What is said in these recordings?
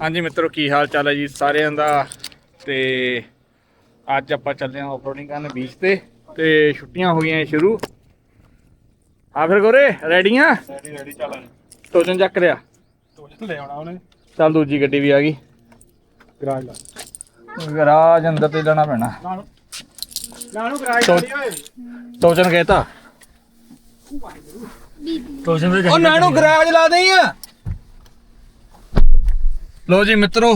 ਹਾਂਜੀ ਮਿੱਤਰੋ ਕੀ ਹਾਲ ਚਾਲ ਹੈ ਜੀ ਸਾਰਿਆਂ ਦਾ? ਤੇ ਅੱਜ ਆਪਾਂ ਚੱਲੇ ਹਾਂ ਆਫਰੋਡਿੰਗ ਕਰਨ ਬੀਚ ਤੇ ਤੇ ਛੁੱਟੀਆਂ ਹੋ ਗਈਆਂ ਸ਼ੁਰੂ। ਆ ਫਿਰ ਗੋਰੇ ਰੈਡੀਆਂ ਰੈਡੀ ਰੈਡੀ ਚੱਲ ਟੋਚਨ ਚੱਕ ਰਿਆ ਟੋਜਨ ਲੈ ਆਉਣਾ ਉਹਨੇ। ਚੱਲ ਦੂਜੀ ਗੱਡੀ ਵੀ ਆ ਗਈ। ਗਰਾਜ ਲਾ। ਗਰਾਜ ਅੰਦਰ ਤੇ ਜਾਣਾ ਪੈਣਾ। ਨਾਨੂ ਗਰਾਜ ਲਾ ਓਏ। ਟੋਚਨ ਕਹਿਤਾ। ਟੋਜਨ ਦੇ ਉਹ ਨਾਨੂ ਗਰਾਜ ਲਾ ਦੇਈ ਆ। ਲੋ ਜੀ ਮਿੱਤਰੋ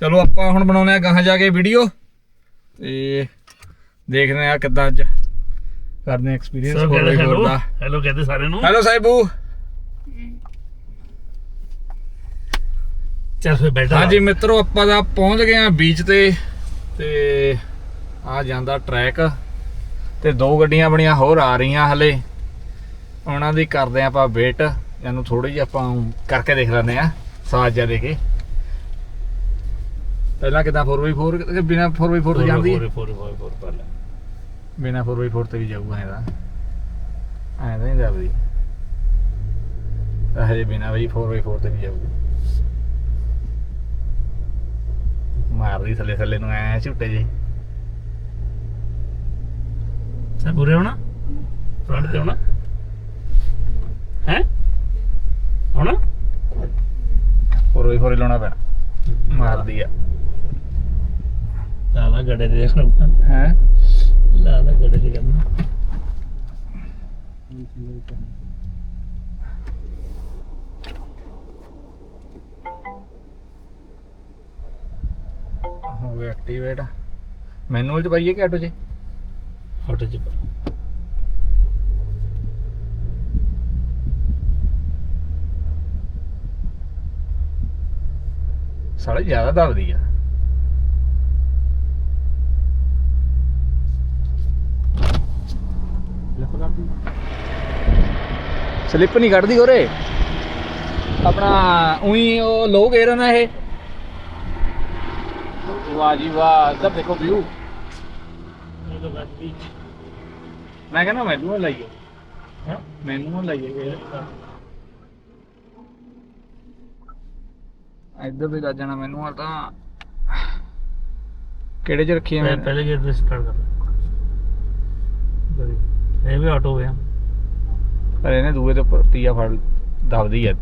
ਚਲੋ ਆਪਾਂ ਹੁਣ ਬਣਾਉਨੇ ਆ ਗਾਹਾਂ ਜਾ ਕੇ ਵੀਡੀਓ ਤੇ ਦੇਖਦੇ ਆ ਕਿੱਦਾਂ ਅੱਜ ਕਰਦੇ ਆ ਐਕਸਪੀਰੀਅੰਸ ਹੋਰ ਦਾ। ਹੈਲੋ ਕਹਿੰਦੇ ਸਾਰਿਆਂ ਨੂੰ? ਹੈਲੋ ਸਾਹਿਬੂ। ਚੱਲ ਫੇ ਬੈਠਾ ਹਾਂਜੀ ਮਿੱਤਰੋ ਆਪਾਂ ਦਾ ਪਹੁੰਚ ਗਏ ਆ ਬੀਚ ਤੇ ਤੇ ਆ ਜਾਂਦਾ ਟਰੈਕ ਤੇ ਦੋ ਗੱਡੀਆਂ ਬਣੀਆਂ ਹੋਰ ਆ ਰਹੀਆਂ ਹਲੇ। ਉਹਨਾਂ ਦੀ ਕਰਦੇ ਆ ਆਪਾਂ ਵੇਟ ਇਹਨੂੰ ਥੋੜੀ ਜਿਹੀ ਆਪਾਂ ਕਰਕੇ ਦੇਖ ਲੈਂਦੇ ਆ ਸਾਜ ਜਾ ਦੇ ਕੇ। ਪਹਿਲਾਂ ਕਿਦਾਂ 4x4 ਕਿ ਬਿਨਾ 4x4 ਤੋਂ ਜਾਂਦੀ? ਹੈ? ਫੋਰ ਫੋਰ ਫੋਰ ਪਰ ਲੈ ਬਿਨਾ 4x4 ਤੇ ਵੀ ਜਾਊਗਾ ਇਹਦਾ ਐਂ ਤਾਂ ਨਹੀਂ ਜਾਂਦੀ ਹਜੇ ਬਿਨਾ ਵੀ 4x4 ਤੇ ਵੀ ਜਾਊਗਾ। ਮਾਰਦੀ ਥੱਲੇ ਥੱਲੇ ਨੂੰ ਐ ਝੁੱਟੇ ਜੇ ਸਭ ਬੁਰੇ ਹੋਣਾ ਫਰੰਟ ਤੇ ਹੋਣਾ ਹੈ? ਹੋਣਾ 4x4 ਹੀ ਲਾਉਣਾ ਪੈਣਾ। ਮਾਰਦੀ ਆ। ਲਾ ਲਾ ਗੱਡੇ ਦੇ ਦੇਖ ਲਊਗਾ ਹੈ? ਲਾ ਲਾ ਗੱਡੇ ਦੇ ਕਰਨਾ ਹੋ ਗਿਆ ਐਕਟੀਵੇਟ ਮੈਨੂਅਲ ਚ ਪਾਈਏ ਕਿ ਆਟੋ ਚ? ਹਟ ਚ ਸਾਲੇ ਜ਼ਿਆਦਾ ਦਬਦੀ ਆ। ਸਲਿੱਪ ਨਹੀਂ ਕੱਢਦੀ ਉਰੇ। ਆਪਣਾ ਉਹੀ ਉਹ ਲੋ ਗੇਰ ਨਾ ਇਹ। ਵਾਹ ਜੀ ਵਾਹ ਇੱਧਰ ਦੇਖੋ ਵਿਊ ਮੈਂ ਕਹਿੰਦਾ ਮੈਨੂੰ ਲਾਈਏ। ਹਾਂ? ਮੈਨੂੰ ਲਾਈਏ ਇੱਧਰ ਵੀ ਲੱਜ ਜਾਣਾ ਮੈਨੂੰ ਆ ਤਾਂ ਕਿਹੜੇ ਚ ਰੱਖੀ ਆ ਮੈਂ ਪਹਿਲੇ ਗੇਟ ਤੇ ਸਟਾਰਟ ਕਰ ਇਹ ਵੀ ਆਟੋ ਹੋਇਆ ਪਰ ਇਹਨੇ ਦੂਏ ਦੇ ਉੱਪਰ ਤੀਆ ਫੜ ਦਬਦੀ ਆ।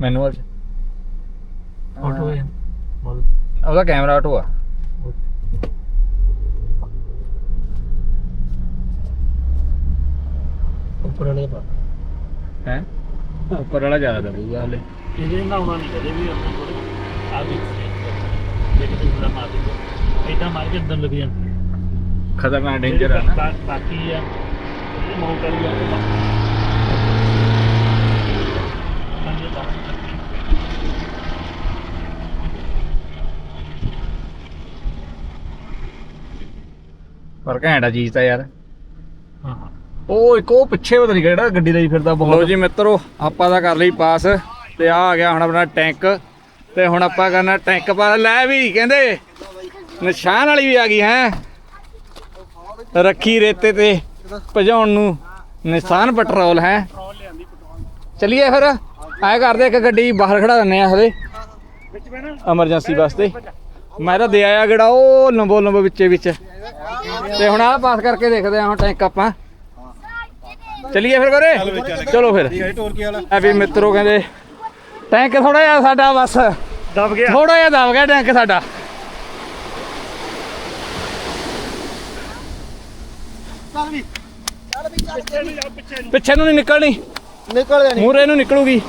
ਮੈਨੂਅਲ ਚ ਆਟੋ ਹੋਇਆ ਬੋਲ। ਉਹਦਾ ਕੈਮਰਾ ਆਟੋ ਆ। ਉੱਪਰ ਵਾਲੇ ਪਾ। ਹੈ? ਉੱਪਰ ਵਾਲਾ ਜ਼ਿਆਦਾ ਦਬੂਗਾ ਹਲੇ। ਇਹਦੇ ਨਾਲ ਆਉਣਾ ਨਹੀਂ ਕਦੇ ਵੀ ਆਪਣੇ ਕੋਲ। ਆ ਵੀ ਜੇ ਕਿਤੇ ਮਾਰ ਦੇ ਇਦਾਂ ਮਾਰ ਕੇ ਅੰਦਰ ਲੱਗ ਜਾਂਦੀ ਖਤਰਨਾਕ ਡੇਂਜਰ ਆ ਨਾ। ਬਾ- ਬਾਕੀ ਆ। ਇਹ ਮਾਊਂਟ ਵਾਲੀ ਆ ਪਰ ਘੈਂਟਾ ਚੀਜ਼ ਤਾਂ ਯਾਰ। ਹਾਂ। ਉਹ ਇੱਕ ਉਹ ਪਿੱਛੇ ਪਤਾ ਨਹੀਂ ਕਿਹੜਾ ਗੱਡੀ ਦਾ ਹੀ ਫਿਰਦਾ ਬਹੁਤ। ਲੋ ਜੀ ਮਿੱਤਰੋ ਆਪਾਂ ਤਾਂ ਕਰ ਲਈ ਪਾਸ ਤੇ ਆ ਆ ਗਿਆ ਹੁਣ ਆਪਣਾ ਟੈਂਕ ਤੇ ਹੁਣ ਆਪਾਂ ਕਰਨਾ ਟੈਂਕ ਪਾ ਲੈ ਵੀ ਕਹਿੰਦੇ ਨਿਸ਼ਾਨ ਵਾਲੀ ਵੀ ਆ ਗਈ ਹੈ। ਰੱਖੀ ਰੇਤੇ ਤੇ। ਭਜਾਉਣ ਨੂੰ। ਨਿਸ਼ਾਨ ਪੈਟਰੋਲ ਹੈ। ਚਲਿਏ ਫਿਰ। ਐ ਕਰਦੇ ਇੱਕ ਗੱਡੀ ਬਾਹਰ ਖੜਾ ਦਿੰਨੇ ਆ ਹਲੇ। ਐਮਰਜੈਂਸੀ ਵਾਸਤੇ ਮੈਂ ਤਾਂ ਦੇ ਆਇਆ ਗੜਾ ਉਹ ਲੰਬੋ ਲੰਬੋ ਵਿੱਚੇ ਵਿੱਚ। ਤੇ ਹੁਣ ਆਹ ਪਾਸ ਕਰਕੇ ਦੇਖਦੇ ਆ ਹੁਣ ਟੈਂਕ ਆਪਾਂ। ਚਲਿਏ ਫਿਰ ਕਰੇ ਚਲੋ ਫਿਰ। ਐ ਵੀ ਮਿੱਤਰੋ ਕਹਿੰਦੇ ਟੈਂਕ ਥੋੜਾ ਜਿਹਾ ਸਾਡਾ ਬਸ। ਦਬ ਗਿਆ। ਥੋੜਾ ਜਿਹਾ ਦਬ ਗਿਆ ਟੈਂਕ ਸਾਡਾ। ਚੱਲ ਵੀ। ਚੱਲ ਵੀ ਪਿੱਛੇ ਨੂੰ ਜਾ ਪਿੱਛੇ ਨੂੰ ਪਿੱਛੇ ਨੂੰ ਨਹੀਂ ਨਿਕਲਣੀ। ਨਿਕਲ ਜਾਣੀ। ਮੂਰੇ ਨੂੰ ਨਿਕਲੂਗੀ।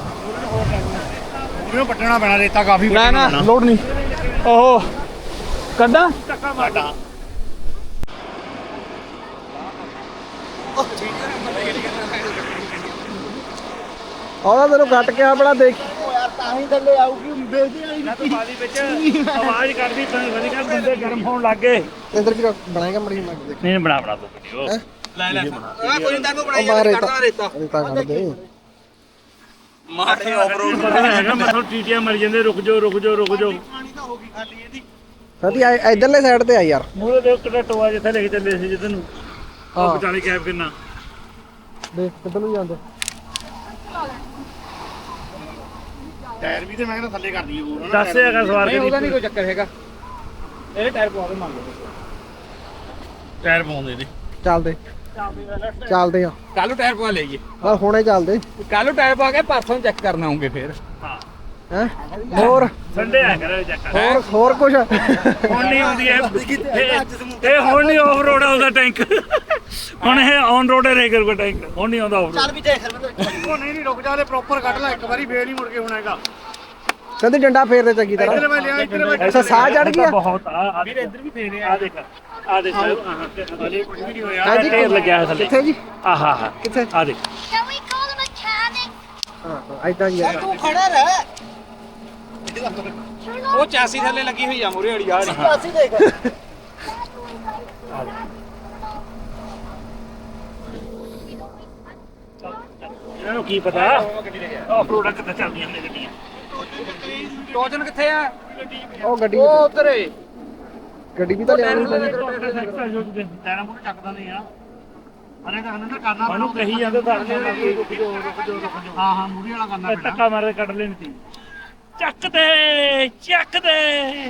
ਉਹਨੂੰ ਪੱਟਣਾ ਪੈਣਾ ਰੇਤਾ ਕਾਫੀ ਨਾ ਨਾ। ਲੋਡ ਨਹੀਂ। ਓਹੋ। ਕੱਢਾਂ ਟੱਕਾ ਮਾਰਦਾ ਉਹਦਾ ਤੈਨੂੰ ਕੱਟ ਕੇ ਆਪਣਾ ਦੇਖ। ਤਾਂ ਹੀ ਥੱਲੇ ਆਊਗੀ ਬੇਦੀ ਵਾਲੀ ਨਾ ਤਾਂ ਬਾਦੀ ਵਿੱਚ ਆਵਾਜ਼ ਕਰਦੀ ਤਾਂ ਵਧੀਆ ਬੰਦੇ ਗਰਮ ਹੋਣ ਲੱਗ ਗਏ। ਇਧਰ ਕੀ ਬਣਾਏਗਾ ਮੜੀ ਮੈਂ ਦੇਖ। ਨਹੀਂ ਬਣਾ ਬਣਾ ਦੋ ਵੀਡੀਓ। ਲੈ ਲੈ ਕੋਈ ਤੈਨੂੰ ਉਹ ਬਾਹਰ ਰੇਤਾ। ਰੇਤਾ ਕੱਢ ਦੇ ਮਾਰਦੇ ਆਫਰੋਡ ਪਤਾ ਨਹੀਂ ਹੈਗਾ ਮਸਲ ਟੀਟੀਆਂ ਮਰ ਜਾਂਦੇ ਰੁਕ ਜਾਓ ਰੁਕ ਜਾਓ ਰੁਕ ਜਾਓ। ਸਾਡੀ ਇਧਰਲੇ ਸਾਈਡ ਤੇ ਆ ਯਾਰ। ਮੂਹਰੇ ਦੇ ਕਿਹੜਾ ਟੋਆ ਜਿੱਥੇ ਲੈ ਕੇ ਚੱਲੇ ਸੀ ਜਿੱਦ ਨੂੰ। ਹਾਂ। ਉਹ ਵਿਚਾਲੇ ਕੈਬ ਕਿੰਨਾ। ਦੇਖ ਕਿੱਧਰ ਨੂੰ ਜਾਂਦੇ। ਟਾਇਰ ਵੀ ਤੇ ਮੈਂ ਕਹਿੰਦਾ ਥੱਲੇ ਕਰ ਦਈਏ ਹੋਰ ਦੱਸ ਹੈਗਾ ਸਵਾਰ ਨਹੀਂ ਕੇ ਉਹਦਾ ਨਹੀਂ ਕੋਈ ਚੱਕਰ ਹੈਗਾ। ਇਹਦੇ ਟਾਇਰ ਪਵਾ ਕੇ ਮੰਨ ਲਓ। ਟਾਇਰ ਪਾਉਂਦੇ ਨੇ ਚੱਲਦੇ। ਚੱਲਦੇ ਆ ਕੱਲ ਨੂੰ ਟਾਇਰ ਪਵਾ ਲਈਏ। ਆ ਹੁਣੇ ਚੱਲਦੇ। ਕੱਲ ਨੂੰ ਟਾਇਰ ਪਾ ਕੇ ਪਰਸੋਂ ਚੈੱਕ ਕਰਨ ਆਉਂਗੇ ਫੇਰ। ਹਾਂ। ਹੈ? ਹੋਰ? ਸੰਡੇ ਆ ਕਰੇ ਚੱਕਰ ਹੋਰ ਹੋਰ ਕੁਛ? ਹੁਣ ਨਹੀਂ ਹੁੰਦੀ ਇਹ ਇਹ- ਇਹ ਹੁਣ ਨਹੀਂ ਆਫ ਰੋਡ ਆਉਂਦਾ ਟੈਂਕ ਹੁਣ ਇਹ ਔਨ ਰੋਡ ਰੇ ਕਰੂਗਾ ਟੈਂਕ ਹੁਣ ਨਹੀਂ ਆਉਂਦਾ ਆਫ ਰੋਡ ਵੀ ਦੇਖ ਉਹ ਨਹੀਂ ਨਹੀਂ ਰੁਕ ਜਾ ਤੇ ਪ੍ਰੋਪਰ ਕੱਢ ਲੈ ਇੱਕ ਵਾਰੀ ਫੇਰ ਨਹੀਂ ਮੁੜ ਕੇ ਹੋਣਾ ਹੈਗਾ। ਕਹਿੰਦੇ ਡੰਡਾ ਫੇਰਦੇ ਚੰਗੀ ਇੱਧਰ ਤਰ੍ਹਾਂ ਮੈਂ ਲਿਆ ਇੱਧਰ ਮੈਂ ਅੱਛਾ ਸਾਹ ਚੜ ਗਿਆ? ਬਹੁਤ ਆ ਵੀਰ ਇੱਧਰ ਵੀ ਫੇਰੇ ਆ ਦੇਖ ਆ ਦੇਖ। ਹਲੇ ਕੁਝ ਵੀ ਨਹੀਂ ਹੋਇਆ। ਹਾਂਜੀ ਢੇਰ ਲੱਗਿਆ ਹੈ ਥੱਲੇ। ਕਿੱਥੇ ਜੀ? ਆਹਾ ਹਾ। ਕਿੱਥੇ? ਆ ਦੇਖ। Can we call a mechanic? ਹਾਂ ਐਦਾਂ ਹੀ ਆ। Turn off. ਉਹ ਚਾਸੀ ਥੱਲੇ ਲੱਗੀ ਹੋਈ ਆ ਮੂਰੇ ਵਾਲੀ ਆ। ਇਹਨਾਂ ਨੂੰ ਕੀ ਪਤਾ? ਆਫ ਰੋਡ ਕਿੱਥੇ ਚੱਲਦੀਆਂ ਨੇ ਗੱਡੀਆਂ। ਟੋਜਨ ਕਿੱਥੇ ਆ? ਉਹ ਗੱਡੀ ਉਹ ਉਧਰ। ਏ। ਗੱਡੀ ਵੀ ਤਾਂ ਲਿਆਉਣੀ ਪੈਣੀ ਟਾਇਰਾਂ ਮੂਰੇ ਚੱਕਦਾ। ਨਹੀਂ ਆ। ਹਲੇ ਤਾਂ ਤਾਂ ਕਰਨਾ ਮੈਨੂੰ ਕਹੀ ਜਾਂਦੇ ਦੱਸ ਦੇ ਰੁਕ ਜਾਓ ਰੁਕ ਜਾਓ ਰੁਕ ਜਾਓ ਹਾਂ ਹਾਂ ਮੂਰੇ ਵਾਲਾ ਕਰਨਾ ਪੈਣਾ। ਧੱਕਾ ਮਾਰ ਕੇ ਕੱਢ ਲੈਣੀ ਸੀ। ਚੱਕ ਦੇ ਚੱਕ ਦੇ।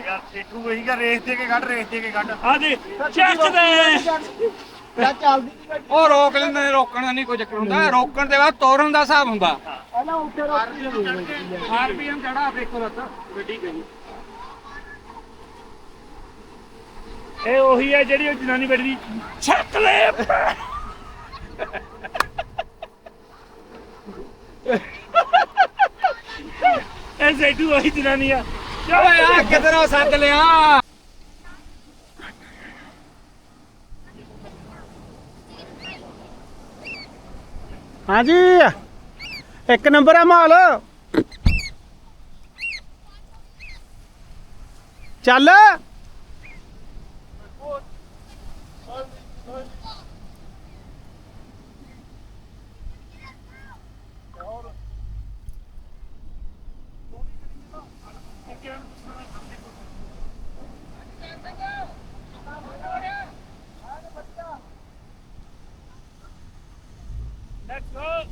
ਯਾਰ ਸੇਟੂ ਇਹੀ ਕਾ ਰੇਸ ਦੇ ਕੇ ਕੱਢ ਰੇਸ ਦੇ ਕੇ ਕੱਢ। ਆ ਦੇ ਚੱਕ ਦੇ। ਉਹ ਰੋਕ ਲੈਂਦੇ ਨੇ ਰੋਕਣ ਦਾ ਨਹੀਂ ਕੋਈ ਚੱਕਰ ਹੁੰਦਾ। ਰੋਕਣ ਦੇ ਬਾਅਦ ਤੋਰਨ ਦਾ ਹਿਸਾਬ ਹੁੰਦਾ। ਆਰਪੀਐਮ ਚੜਾ ਬ੍ਰੇਕੋ ਰੱਖ ਗੱਡੀ ਗਈ। ਇਹ ਉਹੀ ਹੈ ਜਿਹੜੀ ਉਹ ਜਨਾਨੀ ਬੈਠੀ ਚੱਕ ਲੈ ਇਹ ਜ਼ੈਟੂ ਉਹੀ ਜਨਾਨੀ ਆ। ਓਏ ਆ ਕਿਧਰੋਂ ਸੱਦ ਲਿਆ? ਹਾਂਜੀ। ਇੱਕ ਨੰਬਰ ਆ ਮਾਲ ਚੱਲ। ਲੈਟਸ ਗੋ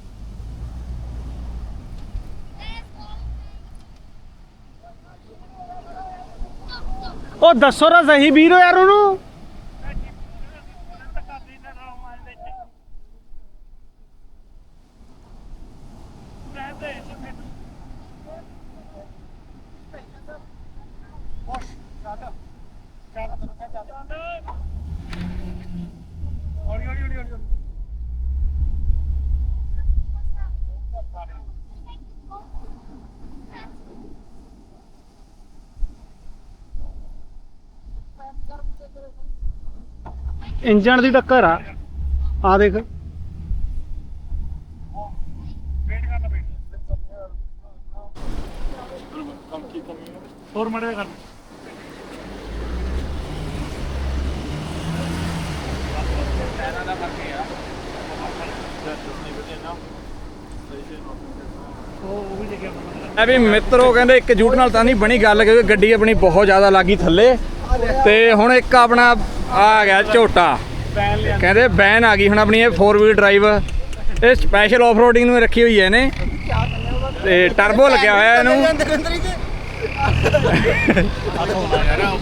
ਉਹ ਦੱਸੋ ਰਾ ਸਹੀ ਵੀਰੋ ਯਾਰ ਉਹਨੂੰ। ਇੰਜਣ ਦੀ ਟੱਕਰ ਆ। ਆ ਦੇਖ। ਹੋਰ ਮੜੇ ਕਰ। ਉਹ ਵੀ ਜਗ੍ਹਾ ਬੰਦਾ ਐ ਵੀ ਮਿੱਤਰੋ ਕਹਿੰਦੇ ਇੱਕ ਜੂਟ ਨਾਲ ਤਾਂ ਨਹੀਂ ਬਣੀ ਗੱਲ, ਕਿਉਂਕਿ ਗੱਡੀ ਆਪਣੀ ਬਹੁਤ ਜ਼ਿਆਦਾ ਲੱਗੀ ਥੱਲੇ। ਤੇ ਹੁਣ ਇੱਕ ਆਪਣਾ ਆ ਗਿਆ ਝੋਟਾ। ਕਹਿੰਦੇ ਬੈਨ ਆ ਗਈ ਹੁਣ ਆਪਣੀ ਇਹ 4 ਵੀਲ ਡਰਾਈਵ ਇਹ ਸਪੈਸ਼ਲ ਆਫ ਰੋਡਿੰਗ ਨੂੰ ਰੱਖੀ ਹੋਈ ਹੈ ਇਹਨੇ। ਤੇ ਟਰਬੋ ਲੱਗਿਆ ਹੋਇਆ ਇਹਨੂੰ।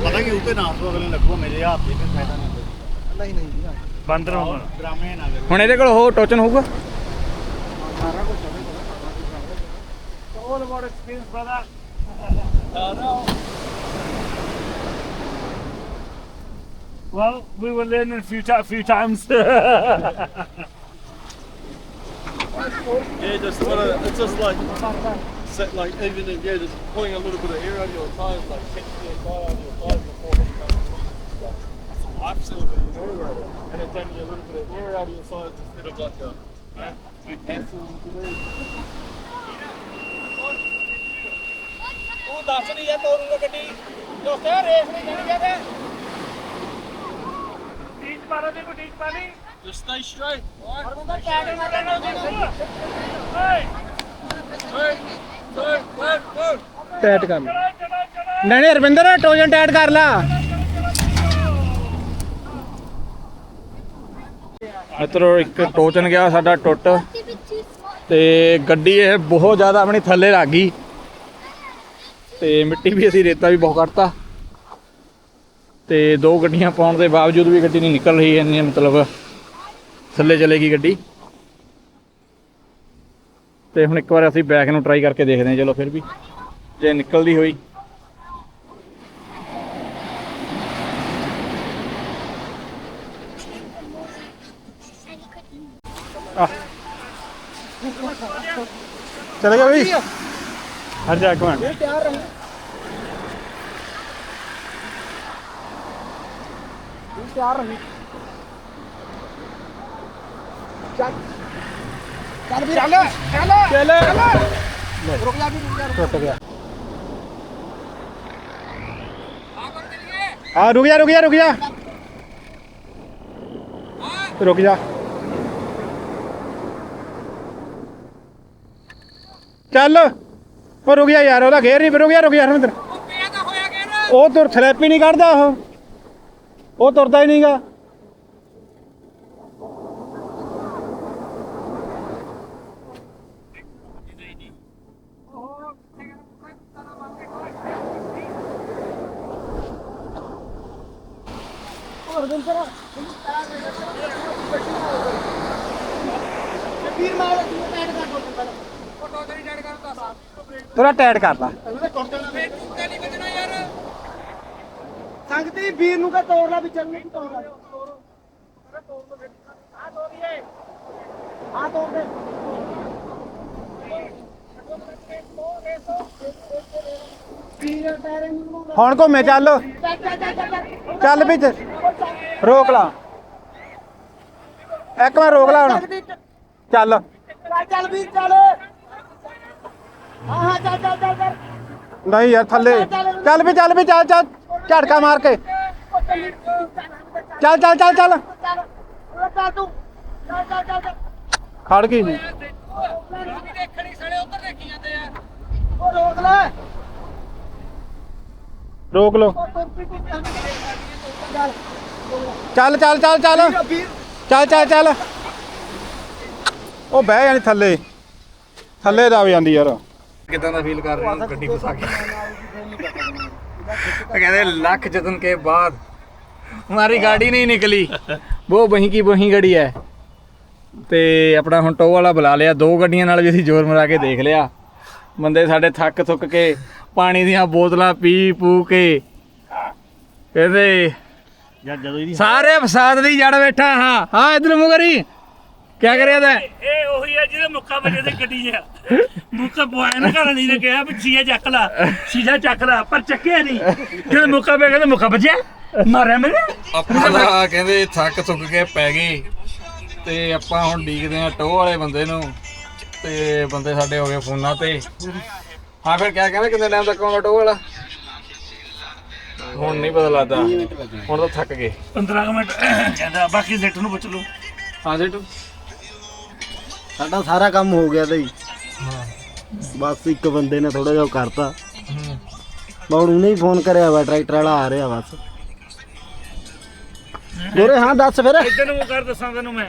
ਪਤਾ ਕਿ ਉੱਤੇ ਨਾਮ ਤੋਂ ਅਗਲੇ ਲੱਗੂਗਾ ਮੇਰੇ ਹੱਥ ਦੇ ਫਾਇਦਾ ਨਹੀਂ ਨਹੀਂ ਨਹੀਂ ਹੁਣ ਇਹਦੇ ਕੋਲ ਉਹ ਟੋਚਨ ਹੋਊਗਾ? all about experience, brother. Well, we will learn in a few, ti- few times. Yeah, just wanna, it's just like set like even if yeah, just pulling a little bit of air out of your tires, like catching the air out of your tires before it comes. Absolutely, you know, and it's only a little bit of air out of your tires instead of like a yeah, hassle to do. ਤੂੰ ਦੱਸ ਨਹੀਂ ਜਾ ਤੋਰੂਗਾ ਗੱਡੀ ਦੋਸਤੇ race ਨਹੀਂ ਜਾਣੀ ਜਾਂਦੇ Just stay straight. Tight ਕਰ chala. ਨਹੀਂ ਨਹੀਂ ਰਵਿੰਦਰ ਟੋਜਨ ਟਾਈਟ ਕਰ ਲਾ ਮਿੱਤਰੋ ਇੱਕ ਟੋਚਨ ਗਿਆ ਸਾਡਾ ਟੁੱਟ. ਤੇ ਗੱਡੀ ਇਹ ਬਹੁਤ ਜ਼ਿਆਦਾ ਆਪਣੀ ਥੱਲੇ ਲੱਗ ਗਈ ਤੇ ਮਿੱਟੀ ਵੀ ਅਸੀਂ ਰੇਤਾ ਵੀ ਬਹੁਤ ਕੱਢਤਾ ਤੇ ਦੋ ਗੱਡੀਆਂ ਪਾਉਣ ਦੇ ਬਾਵਜੂਦ ਵੀ ਗੱਡੀ ਨਹੀਂ ਨਿਕਲ ਰਹੀ, ਇੰਨੀ ਮਤਲਬ ਥੱਲੇ ਚਲੇਗੀ ਗੱਡੀ। ਤੇ ਹੁਣ ਇੱਕ ਵਾਰ ਅਸੀਂ ਬੈਕ ਨੂੰ ਟਰਾਈ ਕਰਕੇ ਦੇਖਦੇ ਹਾਂ, ਚਲੋ ਫਿਰ ਵੀ, ਜੇ ਨਿਕਲਦੀ ਹੋਈ। ਚਲੇਗਾ ਵੀ ਹਟ ਜਾ ਇੱਕ ਮਿੰਟ। ਚੱਲ। ਵੀ ਚੱਲ। ਚੱਲ। ਚੱਲ। ਰੁਕ ਜਾ ਵੀ ਰੁਕ ਜਾ। ਟੁੱਟ ਗਿਆ। ਆ ਰੁਕ ਜਾ ਰੁਕ ਜਾ ਰੁਕ ਜਾ। ਰੁਕ ਜਾ। ਚੱਲ। ਉਹ ਰੁਕ ਜਾ ਯਾਰ ਉਹਦਾ ਘੇਰ ਨਹੀਂ ਰੁਕ ਜਾ ਰੁਕ ਜਾ ਹਰਮਿੰਦਰ। ਉਹ ਤੁਰ ਥਰੈਪੀ ਨਹੀਂ ਕੱਢਦਾ ਉਹ। ਉਹ ਤੁਰਦਾ ਹੀ ਨਹੀਂਗਾ। ਤੇਰਾ ਟਾਇਟ ਕਰ ਲਾ ਸੰਗਤੀ ਵੀਰ ਨੂੰ ਕਹ ਤੋੜ ਲਾ ਵੀ ਚੱਲਣੇ ਕੀ ਤੋੜ ਲਾ। ਆ ਤੋੜ ਦੇ। ਵੀਰ ਟਾਇਰ ਨੂੰ ਹੁਣ ਘੁੰਮੇ ਚੱਲ। ਚੱਲ ਚੱਲ ਚੱਲ ਚੱਲ ਚੱਲ ਵੀ ਤੇ- ਰੋਕ ਲਾ। ਇੱਕ ਵਾਰ ਰੋਕ ਲਾ ਹੁਣ। ਚੱਲ ਚੱਲ। ਚੱਲ ਵੀਰ ਚੱਲ। ਹਾਂ ਹਾਂ ਚੱਲ ਚੱਲ ਚੱਲ ਚੱਲ। ਨਹੀਂ ਯਾਰ ਥੱਲੇ। ਚੱਲ ਵੀ ਚੱਲ ਵੀ ਚੱਲ ਚੱਲ। ਝਟਕਾ ਮਾਰ ਕੇ। ਚੱਲ ਚੱਲ ਚੱਲ ਚੱਲ। ਚੱਲ ਤੂੰ ਚੱਲ ਚੱਲ ਚੱਲ ਚੱਲ ਖੜ ਗਈ। ਸੀ ਉਹ ਰੋਕ ਲੈ ਰੋਕ ਲੋ ਚੱਲ ਚੱਲ ਚੱਲ ਚੱਲ। ਚੱਲ ਚੱਲ ਚੱਲ। ਉਹ ਬਹਿ ਜਾਣੀ ਥੱਲੇ। ਥੱਲੇ ਦਬ ਜਾਂਦੀ ਯਾਰ। ਕਿਦਾਂ ਦਾ ਫੀਲ ਕਰ ਰਹੇ ਹੋ? ਗੱਡੀ ਫਸਾ ਕੇ। ਕਹਿੰਦੇ ਲੱਖ ਜਤਨ ਕੇ ਬਾਅਦ हमारी गाड़ी नहीं निकली वो वहीं की वहीं गड़ी है ਤੇ ਆਪਣਾ ਹੁਣ ਟੋ ਵਾਲਾ ਬੁਲਾ ਲਿਆ ਦੋ ਗੱਡੀਆਂ ਨਾਲ ਵੀ ਅਸੀਂ ਜ਼ੋਰ ਮਰਾ ਕੇ ਦੇਖ ਲਿਆ ਬੰਦੇ ਸਾਡੇ ਥੱਕ ਥੁੱਕ ਕੇ ਪਾਣੀ ਦੀਆਂ ਬੋਤਲਾਂ ਪੀ ਪੂ ਕੇ ਕਹਿੰਦੇ ਜਦ ਜਦੋਂ ਇਹਦੀ ਸਾਰੇ ਫਸਾਦ ਦੀ ਜੜ ਬੈਠਾ ਹਾਂ ਹਾਂ ਇਧਰ ਮੁਗਰੀ ਕੀ ਕਰਿਆ ਤੈਂ? ਇਹ ਉਹੀ ਆ ਜਿਹਦੇ ਮੁੱਕਾ ਵਜੇ ਤੇ ਗੱਡੀ ਜਿਆ ਮੁੱਕਾ ਪਵਾਇਆ ਨਾ ਘਰ ਨਹੀਂ ਨੇ ਕਿਹਾ ਵੀ ਸ਼ੀਸ਼ਾ ਚੱਕ ਲਾ ਸ਼ੀਸ਼ਾ ਚੱਕ ਲਾ ਪਰ ਚੱਕਿਆ ਨਹੀਂ। ਜਦੋਂ ਮੁੱਕਾ ਪਿਆ ਕਹਿੰਦਾ ਮੁੱਕਾ ਵੱਜਿਆ। ਮਾਰਿਆ ਮੇਰੇ ਆਪਾਂ ਦਾ ਕਹਿੰਦੇ ਥੱਕ ਥੁੱਕ ਕੇ ਪੈ ਗਏ ਤੇ ਆਪਾਂ ਹੁਣ ਡੀਕਦੇ ਆ ਟੋ ਵਾਲੇ ਬੰਦੇ ਨੂੰ। ਤੇ ਬੰਦੇ ਸਾਡੇ ਹੋ ਗਏ ਫੋਨਾਂ ਤੇ। ਹਾਂ ਫਿਰ ਕਿਆ ਕਹਿੰਦੇ ਕਿੰਨੇ ਟਾਈਮ ਤੱਕ ਆਉਂਦਾ ਟੋ ਵਾਲਾ? ਹੁਣ ਨਹੀਂ ਪਤਾ ਲੱਗਦਾ। ਹੁਣ ਤਾਂ ਥੱਕ ਗਏ। 15 ਕੁ ਮਿੰਟ ਕਹਿੰਦਾ ਬਾਕੀ ਸੈੱਟ ਨੂੰ ਪੁੱਛ ਲਓ। ਹਾਂ ਜੇਟੂ ਸਾਡਾ ਸਾਰਾ ਕੰਮ ਹੋ ਗਿਆ ਬਈ ਬਸ ਇੱਕ ਬੰਦੇ ਨੇ ਥੋੜਾ ਜਿਹਾ ਉਹ ਕਰਤਾ। ਮੈਂ ਹੁਣ ਉਹਨੇ ਹੀ ਫੋਨ ਕਰਿਆ ਵਾ ਟਰੈਕਟਰ ਵਾਲਾ ਆ ਰਿਹਾ ਬਸ। ਜੋਰੇ ਹਾਂ ਦੱਸ ਫਿਰ। ਇੱਧਰ ਨੂੰ ਕਰ ਦੱਸਾਂ ਤੈਨੂੰ ਮੈਂ।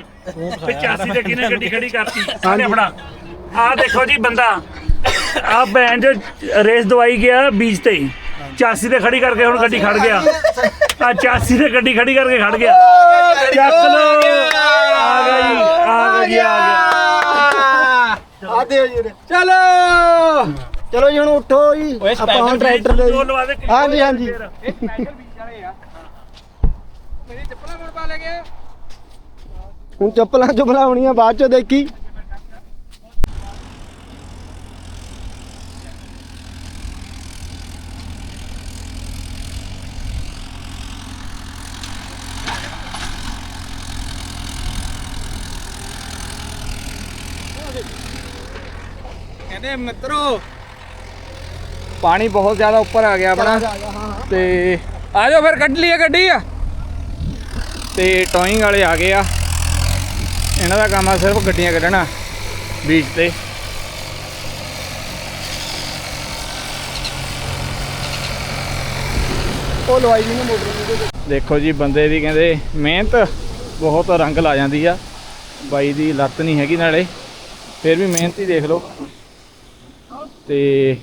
85 ਤੇ ਕਿਨੇ ਗੱਡੀ ਖੜੀ ਕਰਤੀ? ਆਹ ਆਪਣਾ ਆਹ ਦੇਖੋ ਜੀ ਬੰਦਾ। ਆਹ ਬੈਂਡ ਰੇਸ ਦਵਾਈ ਗਿਆ ਬੀਚ ਤੇ। 84 ਤੇ ਖੜੀ ਕਰਕੇ ਹੁਣ ਗੱਡੀ ਖੜ ਗਿਆ। ਆ 84 ਤੇ ਗੱਡੀ ਖੜੀ ਕਰਕੇ ਖੜ ਗਿਆ। ਚੱਕ ਲੋ ਆ ਗਿਆ ਜੀ ਆ ਗਿਆ ਜੀ ਆ ਗਿਆ। ਆ ਦਿਓ ਜੀ ਚਲੋ। ਚਲੋ ਜੀ ਹੁਣ ਉੱਠੋ ਜੀ। ਆਪਾਂ ਹੁਣ ਟਰੈਕਟਰ ਦੇ ਦੋ ਲਵਾ ਦੇ ਹਾਂਜੀ, ਹਾਂਜੀ। ਮੇਰੀ ਚੱਪਲਾਂ ਕੋਣ ਪਾ ਲੈ ਗਿਆ ਹੁਣ ਚੱਪਲਾਂ ਚੁਪਲਾਂ ਹੋਣੀਆਂ ਬਾਅਦ ਚੋਂ ਦੇਖੀ। ਕਹਿੰਦੇ ਮਿੱਤਰੋ। ਪਾਣੀ ਬਹੁਤ ਜ਼ਿਆਦਾ ਉੱਪਰ ਆ ਗਿਆ ਆਪਣਾ। ਤੇ ਆ ਜਾਓ ਫਿਰ ਕੱਢ ਲਈਏ ਗੱਡੀ ਆ। ਤੇ ਟੋਇੰਗ ਵਾਲੇ ਆ ਗਏ ਆ। ਇਹਨਾਂ ਦਾ ਕੰਮ ਆ ਸਿਰਫ ਗੱਡੀਆਂ ਕੱਢਣਾ ਬੀਚ ਤੇ। ਉਹ ਲਵਾਈ ਵੀ ਨੇ ਮੋਟਰ ਦੇਖੋ ਜੀ ਬੰਦੇ ਦੀ ਕਹਿੰਦੇ ਮਿਹਨਤ ਬਹੁਤ ਰੰਗ ਲਾ ਜਾਂਦੀ ਆ। ਬਾਈ ਦੀ ਲੱਤ ਨਹੀਂ ਹੈਗੀ ਨਾਲੇ। ਫਿਰ ਵੀ ਮਿਹਨਤ ਹੀ ਦੇਖ ਲਓ। ਤੇ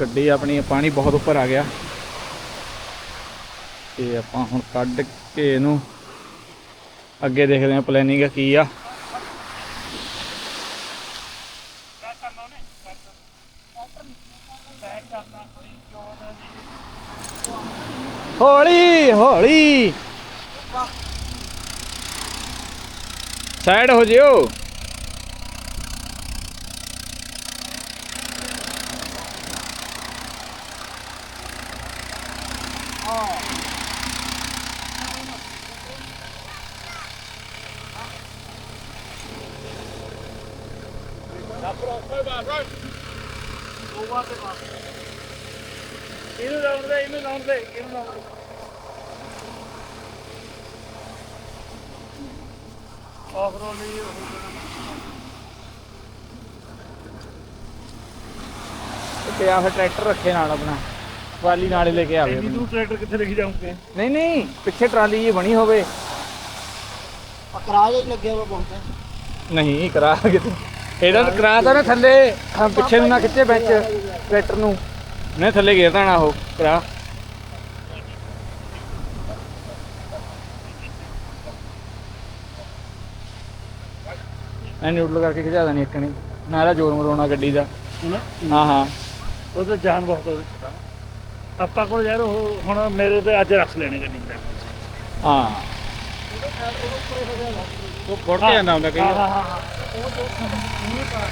ਗੱਡੀ ਆਪਣੀ ਪਾਣੀ ਬਹੁਤ ਉੱਪਰ ਆ ਗਿਆ। ਤੇ ਆਪਾਂ ਹੁਣ ਕੱਢ ਕੇ ਇਹਨੂੰ ਅੱਗੇ ਦੇਖਦੇ ਹਾਂ ਪਲੈਨਿੰਗ ਕੀ ਆ। ਹੌਲੀ ਹੌਲੀ। ਸਾਈਡ ਹੋ ਜਿਓ। ਇਹਨੂੰ ਲਾਉਣ ਦੇ ਇਹਨੂੰ ਲਾਉਣ ਦੇ ਇਹਨੂੰ ਲਾਉਣ ਦੇ ਆਫ ਰੋਡ ਨਹੀਂ ਤੇ ਆ ਫਿਰ ਟਰੈਕਟਰ ਰੱਖੇ ਨਾਲ ਆਪਣਾ। ਟਰਾਲੀ ਨਾਲ ਲੈ ਕੇ ਆਵੇ। ਤੂੰ ਟਰੈਕਟਰ ਕਿੱਥੇ ਲੈ ਕੇ ਜਾਉਂਗੇ ਨਹੀਂ ਨਹੀਂ ਪਿੱਛੇ ਟਰਾਲੀ ਜੀ ਬਣੀ ਹੋਵੇ। ਹੀ ਲੱਗਿਆ ਵਾ ਬਹੁਤ। ਨਹੀਂ ਕਰਾ ਕਿਤੇ ਇਹਦਾ ਕਰਾ ਤਾਂ ਨਾ ਥੱਲੇ ਹਾਂ, ਪਿੱਛੇ ਨੂੰ ਨਾ ਖਿੱਚੇ ਬੈਂਚ ਟਰੈਕਟਰ ਨੂੰ। ਨੇ ਥੱਲੇ ਘੇਰ ਦੇਣਾ ਉਹ ਕਰਾ। ਐ ਨਿਊਟਰਲ ਕਰਕੇ ਖਿਚਾ ਦੇਣੀ ਇੱਕ ਨੇ ਨਾਰਾ ਜ਼ੋਰ ਮਰਾਉਣਾ ਗੱਡੀ ਦਾ। ਹਾਂ ਹਾਂ। ਉਹ ਤਾਂ ਜਾਨ ਬਹੁਤ ਉਹਦੇ। ਆਪਾਂ ਕੋਲ ਯਾਰ ਉਹ ਹੁਣ ਮੇਰੇ ਤੇ ਅੱਜ ਰੱਖ ਲੈਣੇ ਗੱਡੀ ਹਾਂ। ਉਹ ਫੁੱਟ ਜਾਂਦਾ ਹੁੰਦਾ ਕਈ ਹਾਂ ਵਾਰ। ਹਾਂ। ਹਾਂ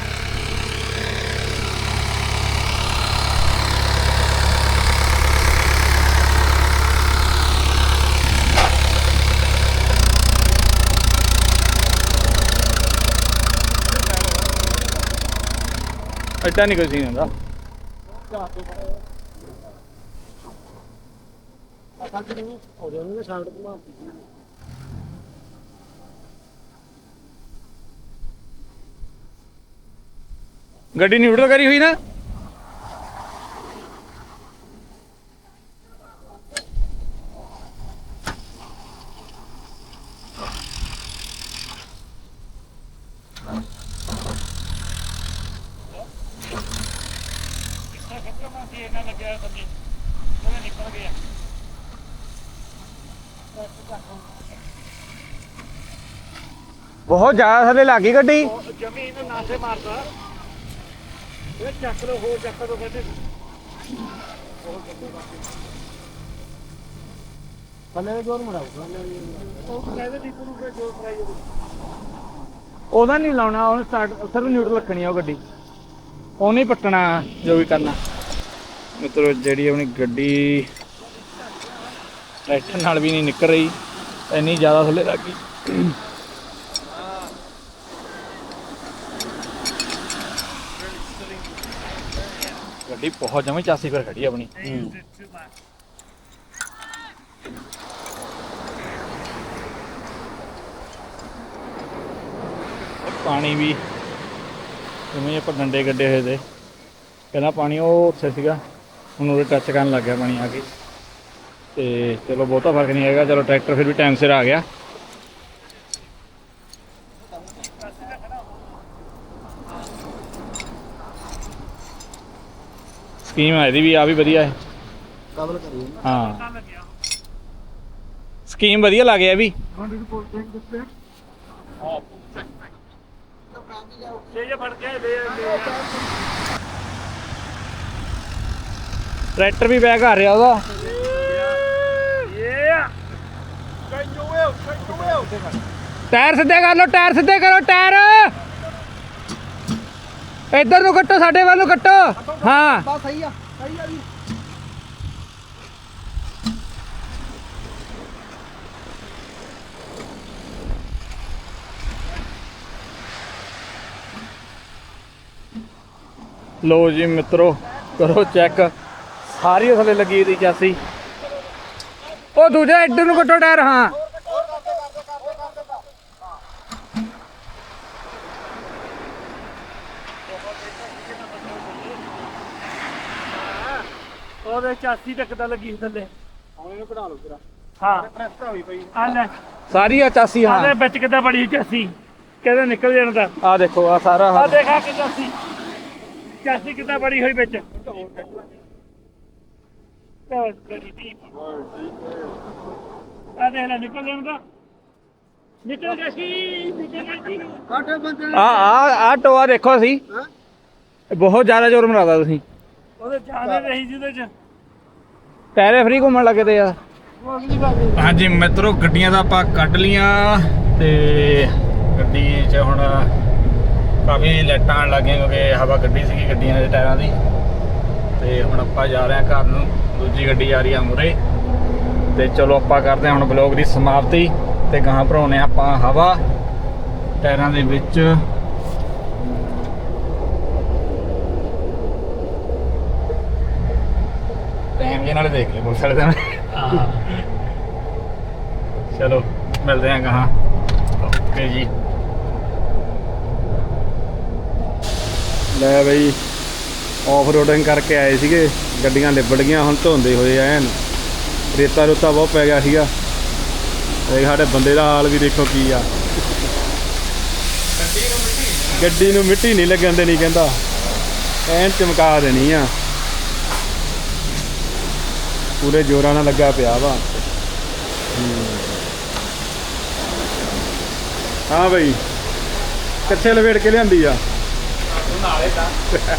ਐਡਾ ਨਹੀਂ ਕੋਈ ਸੀਨ ਹੁੰਦਾ। ਹੋ ਜਾਣਗੇ ਸਾਈਡ ਤੋਂ ਗੱਡੀ ਨਿਊਟਰਲ ਕਰੀ ਹੋਈ ਨਾ? ਬਹੁਤ ਜ਼ਿਆਦਾ ਥੱਲੇ ਲੱਗ ਗਈ ਗੱਡੀ। ਜ਼ਮੀਨ ਨਾਸੇ ਮਾਰਦਾ ਇਹ ਚੱਕ ਲੋ ਹੋਰ ਚੱਕ ਲੋ ਕਹਿੰਦੇ ਪੱਲੇ ਦੇ ਜੋਰ ਮੜਾਊਗਾ ਉਹ ਕਹਿੰਦੇ ਦੀਪੂ ਨੂੰ ਫਿਰ ਜੋਰ ਕਰਾਈ ਜਾਓ। ਉਹਦਾ ਨਹੀਂ ਲਾਉਣਾ ਉਹਨੇ ਸਟਾਰਟ ਸਿਰਫ ਨਿਊਟਰਲ ਰੱਖਣੀ ਆ ਉਹ ਗੱਡੀ। ਉਹਨੇ ਹੀ ਪੱਟਣਾ ਜੋ ਵੀ ਕਰਨਾ। ਮਿੱਤਰੋ ਜਿਹੜੀ ਆਪਣੀ ਗੱਡੀ ਟਰੈਕਟਰ ਨਾਲ ਵੀ ਨਹੀਂ ਨਿਕਲ ਰਹੀ ਇੰਨੀ ਜ਼ਿਆਦਾ ਥੱਲੇ ਲੱਗ ਗਈ। ਗੱਡੀ ਬਹੁਤ ਜਮੇ ਚਾਸੀ ਪਰ ਖੜੀ ਆ ਆਪਣੀ। ਪਾਣੀ ਵੀ, ਜਿਵੇਂ ਆਪਾਂ ਡੰਡੇ ਗੱਡੇ ਹੋਏ ਤੇ ਕਹਿੰਦਾ ਪਾਣੀ ਉਹ ਉੱਥੇ ਸੀਗਾ, ਹੁਣ ਉਹਦੇ ਟੱਚ ਕਰਨ ਲੱਗ ਗਿਆ ਪਾਣੀ ਆ ਕੇ। ਤੇ ਚਲੋ ਬਹੁਤਾ ਫ਼ਰਕ ਨਹੀਂ ਹੈਗਾ, ਚਲੋ ਟਰੈਕਟਰ ਫਿਰ ਵੀ ਟਾਈਮ ਸਿਰ ਆ ਗਿਆ। ਸਕੀਮ ਹੈ ਇਹਦੀ ਵੀ ਆ ਵੀ ਵਧੀਆ ਹੈ। ਕਵਰ ਕਰੀਏ ਹਾਂ। ਸਕੀਮ ਵਧੀਆ ਲੱਗ ਗਿਆ ਵੀ। ਟਰੈਕਟਰ ਵੀ ਬੈਕ ਆ ਰਿਹਾ ਉਹਦਾ. ਟਾਇਰ ਸਿੱਧੇ ਕਰ ਲਓ ਟਾਇਰ ਸਿੱਧੇ ਕਰੋ ਟਾਇਰ ਇੱਧਰ ਨੂੰ ਕੱਟੋ ਸਾਡੇ ਵੱਲ ਨੂੰ ਕੱਟੋ। ਹਾਂ। ਬਸ ਸਹੀ ਆ ਸਹੀ ਆ ਜੀ। ਲੋ ਜੀ ਮਿੱਤਰੋ ਕਰੋ ਚੈੱਕ। ਸਾਰੀ ਥੱਲੇ ਲੱਗੀ ਇਹਦੀ ਚਾਸੀ ਉਹ ਦੂਜਾ ਇੱਧਰ ਨੂੰ ਕੱਟੋ ਟਾਇਰ ਹਾਂ। ਉਹਦੇ 84 ਤੱਕ ਤਾਂ ਲੱਗੀ ਸੀ ਥੱਲੇ। ਹੁਣ ਇਹਨੂੰ ਕਢਾ ਲਓ ਜਰਾ। ਹਾਂ। ਪ੍ਰੈਸ ਹੋਈ ਪਈ। ਆ ਲੈ। ਸਾਰੀ ਆ ਚਾਸੀ ਆਲੇ ਹਾਂ ਵਿੱਚ ਕਿੱਦਾਂ ਬੜੀ 84 ਕਹਿੰਦੇ ਨਿਕਲ ਜਾਣ ਦਾ? ਆ ਦੇਖੋ ਆ ਸਾਰਾ ਆ ਹਾਂ। ਦੇਖਾ ਕਿ 84 ਚਾਸੀ ਕਿੱਦਾਂ ਬੜੀ ਹੋਈ ਵਿੱਚ? ਬਸ ਬੜੀ deep। ਆ ਦੇਖ ਲੈ ਨਿਕਲ ਜਾਂਦਾ ਨਿਕਲ ਗਿਆ ਸੀ ਨਿਕਲ ਗਿਆ ਸੀ। ਆ ਆ ਆ ਟੋਆ ਦੇਖੋ ਅਸੀਂ। ਬਹੁਤ ਜ਼ਿਆਦਾ ਜ਼ੋਰ ਮਰਾਦਾ ਤੁਸੀਂ। ਉਹਦੇ ਜਾਣੇ ਰਹੀ ਜਿਹਦੇ ਚ। ਟਾਇਰੇ ਫਰੀ ਘੁੰਮਣ ਲੱਗੇ ਤੇ ਯਾਰ। ਹਾਂਜੀ, ਮਿੱਤਰੋ, ਗੱਡੀਆਂ ਦਾ ਆਪਾਂ ਕੱਢ ਲੀਆਂ ਤੇ ਗੱਡੀ 'ਚ ਹੁਣ ਕਾਫੀ ਲਾਈਟਾਂ ਆਉਣ ਲੱਗੀਆਂ ਕਿਉਂਕਿ ਹਵਾ ਗੱਡੀ ਸੀਗੀ ਗੱਡੀਆਂ ਦੇ ਟਾਇਰਾਂ ਦੀ। ਤੇ ਹੁਣ ਆਪਾਂ ਜਾ ਰਹੇ ਹਾਂ ਘਰ ਨੂੰ। ਦੂਜੀ ਗੱਡੀ ਆ ਰਹੀ ਆ ਮੁਰੇ ਤੇ ਚਲੋ ਆਪਾਂ ਕਰਦੇ ਹਾਂ ਹੁਣ ਬਲੌਗ ਦੀ ਸਮਾਪਤੀ ਤੇ ਗਾਂ ਭਰਾਉਨੇ ਆਪਾਂ ਹਵਾ। ਟਾਇਰਾਂ ਦੇ ਵਿੱਚ ਜੇ ਨਾਲੇ ਦੇਖ ਲੈ ਪੁਲਿਸ ਵਾਲੇ ਦਾ ਚਲੋ ਮਿਲਦੇ ਆਂ ਕਹਾਂ ਓਕੇ ਜੀ। ਲੈ ਬਈ ਆਫ ਰੋਡਿੰਗ ਕਰਕੇ ਆਏ ਸੀਗੇ ਗੱਡੀਆਂ ਲਿਬੜ ਗਈਆਂ ਹੁਣ ਧੋਂਦੇ ਹੋਏ ਐਨ। ਰੇਤਾ ਰੁੱਤਾ ਬਹੁਤ ਪੈ ਗਿਆ ਸੀਗਾ। ਤੇ ਸਾਡੇ ਬੰਦੇ ਦਾ ਹਾਲ ਵੀ ਦੇਖੋ ਕੀ ਆ। ਗੱਡੀ ਨੂੰ ਮਿੱਟੀ ਨਹੀਂ ਲੱਗਣ ਦੇਣੀ ਕਹਿੰਦਾ। ਐਨ ਚਮਕਾ ਦੇਣੀ ਆ। ਪੂਰੇ ਜੋਰਾਂ ਨਾਲ ਲੱਗਾ ਪਿਆ ਵਾ। ਹਾਂ ਬਈ। ਕਿੱਥੇ ਲਵੇੜ ਕੇ ਲਿਆਂਦੀ ਆ? ਨਾਲੇ ਤਾਂ।